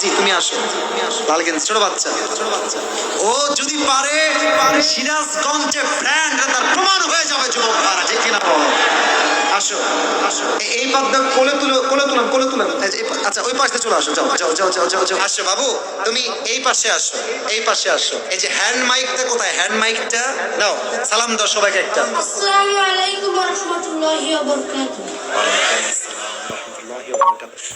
জি, তুমি আসো। লাল গেঞ্জি, ছোট বাচ্চা। ও যদি পারে সিরাজগঞ্জে ব্র্যান্ড তার প্রমাণ হয়ে যাবে যুবক ভাড়া ঠিক কিনা? আসো আসো। এই পাদ্য কোলে তুলো, কোলে তুলাম কোলে তুলাম। আচ্ছা ওই পাশে চলে আসো, যাও যাও যাও যাও যাও যাও। আসো, বাবু, তুমি এই পাশে আসো, এই পাশে আসো। এই যে হ্যান্ড মাইকটা কোথায়? হ্যান্ড মাইকটা নাও, সালাম দাও সবাইকে একটা। আসসালামু আলাইকুম রহমতুল্লাহি ওয়াবারাকাতুহু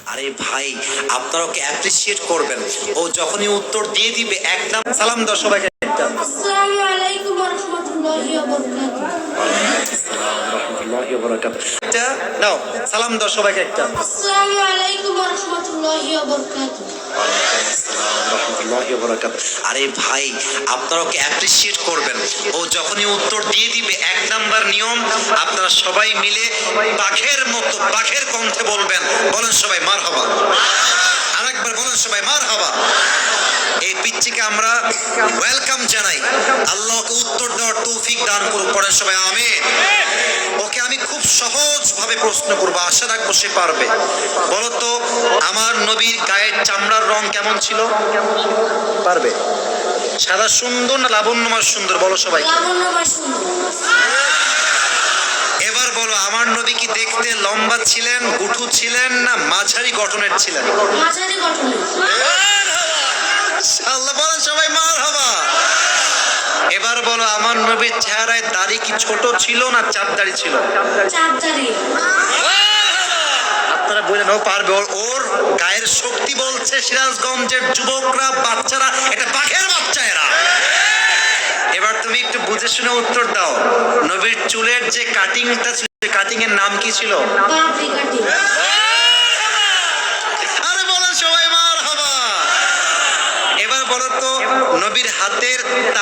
আরে ভাই আপনারা ওকে অ্যাপ্রিসিয়েট করবেন? ও যখনই উত্তর দিয়ে দিবে একদম সালাম একটা আসসালামু আলাইকুম রহমতুল্লাহি ওয়াবারাকাতুহু একটা নাও সালাম দাও সবাইকে একটা আসসালামু আলাইকুম রহমতুল্লাহি ওয়াবারাকাতুহু আরে ভাই আপনারা ওকে অ্যাপ্রিসিয়েট করবেন। ও যখনই উত্তর দিয়ে দিবে এক নাম্বার নিয়ম আপনারা সবাই মিলে বাঘের মতো বাঘের কণ্ঠে বলবেন বলেন সবাই মার হবা আরেকবার বলেন সবাই মার হবা এই পিচ্চিকে আমরা ওয়েলকাম জানাই। আল্লাহকে উত্তর দেওয়ার তৌফিক দান করুক পরে সবাই আমিন। ওকে আমি খুব সহজ ভাবে প্রশ্ন করব আশা রাখব সে পারবে। বলো তো আমার নবীর গায়ের চামড়ার রং কেমন ছিল? পারবে। সাদা সুন্দর না লাবণ্যময় সুন্দর? বলো সবাই। এবার বলো আমার নবী কি দেখতে লম্বা ছিলেন গুঠু ছিলেন না মাঝারি গঠনের ছিলেন? নবীর চেহারায় দাড়ি কি ছোট ছিল না চাপ দাড়ি ছিল? আপনারা বললেন ও পারবে ওর গায়ের শক্তি বলছে সিরাজগঞ্জের যুবকরা বাচ্চারা এটা বাঘের বাচ্চা এরা। এবার তুমি একটু বুঝে শুনে উত্তর দাও। নবীর চুলের যে কাটিংটা ছিল কাটিং এর নাম কি ছিল? আরে সবাই মার হবা এবার বলো তো নবীর হাতের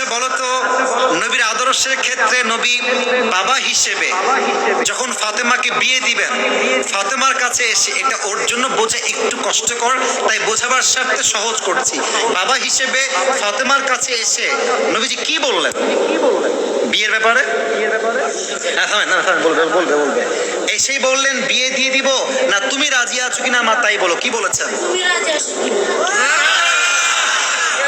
আচ্ছা বলো তো নবীর আদর্শের ক্ষেত্রে নবী বাবা হিসেবে যখন ফাতেমাকে বিয়ে দিবেন, ফাতেমার কাছে এসে এটা ওর জন্য বোঝা একটু কষ্টকর, তাই বোঝাবার স্বার্থে সহজ করছি। বাবা হিসেবে ফাতেমার কাছে এসে নবীজি কি বললেন? বিয়ের ব্যাপারে? এসেই বললেন, বিয়ে দিয়ে দিব। না, তুমি রাজি আছো কিনা? মা, তাই বলো, কি বলেছেন?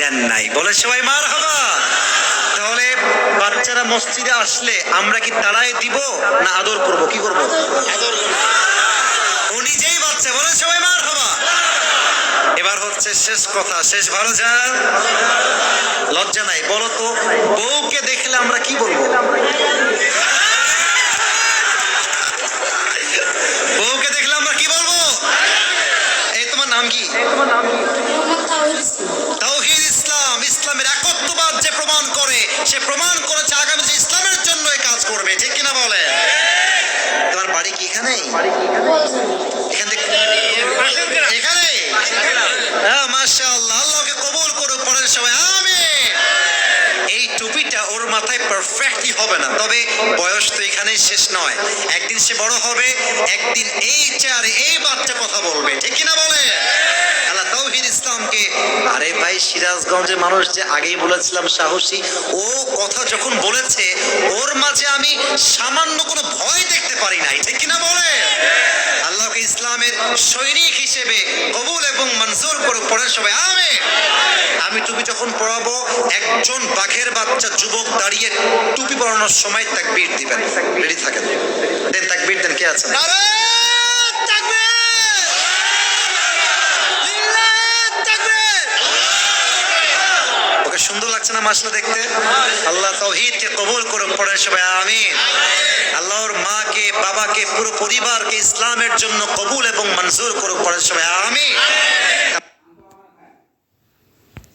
দেন নাই। বলে সবাই মার হবা তাহলে বাচ্চারা মসজিদে আসলে আমরা কি তাড়াই দিব না আদর করব? কি করব? আদর করব। ও নিজেই বাচ্চা বলে সবাই মার হবা এবার হচ্ছে শেষ কথা শেষ ভালো যান লজ্জা নাই বলো তো বউকে দেখলে আমরা কি বলব? বউকে দেখলে আমরা কি বলব? এই তোমার নাম কি? ইসলাম তাওহীদ। ইসলাম ইসলামের একত্ববাদ যে প্রমাণ করে, সে প্রমাণ করেছে আগামী যে ইসলামের জন্য কাজ করবে। ঠিক কিনা বলে তোমার বাড়ি কি এখান এখানে? হ্যাঁ আল্লাহকে কবুল পরের আমিন। এই টুপিটা ওর মাথায় পারফেক্টলি হবে না, তবে বয়স তো এখানেই শেষ নয়। একদিন সে বড় হবে, একদিন এই চেয়ারে এই বাচ্চা কথা বলবে। ঠিক কিনা বলে আল্লাহ তাওহীদ ইসলামকে আরে ভাই সিরাজগঞ্জের মানুষ যে আগেই বলেছিলাম সাহসী, ও কথা যখন বলেছে, ওর মাঝে আমি সামান্য কোনো ভয় দেখতে পারি নাই। ঠিক কিনা বলে? আল্লাহকে ইসলামের সৈনিক হিসেবে কবুল এবং মঞ্জুর করুক পড়েন সবাই আমি আমি টুপি যখন পড়াবো একজন বাঘের বাচ্চা যুবক দাঁড়িয়ে টুপি পরানোর সময় তাকবীর দিবেন। রেডি থাকেন? দেন তাকবীর দেন, কে আছেন তাকবীর! লিল্লাহ! লাগছে না মাসলা দেখতে? আল্লাহ তৌহিদকে কবুল করুক পড়েন সবাই, আমিন। আল্লাহর মাকে, বাবাকে, পুরো পরিবারকে ইসলামের জন্য কবুল এবং মঞ্জুর করুক পড়েন সবাই, আমিন।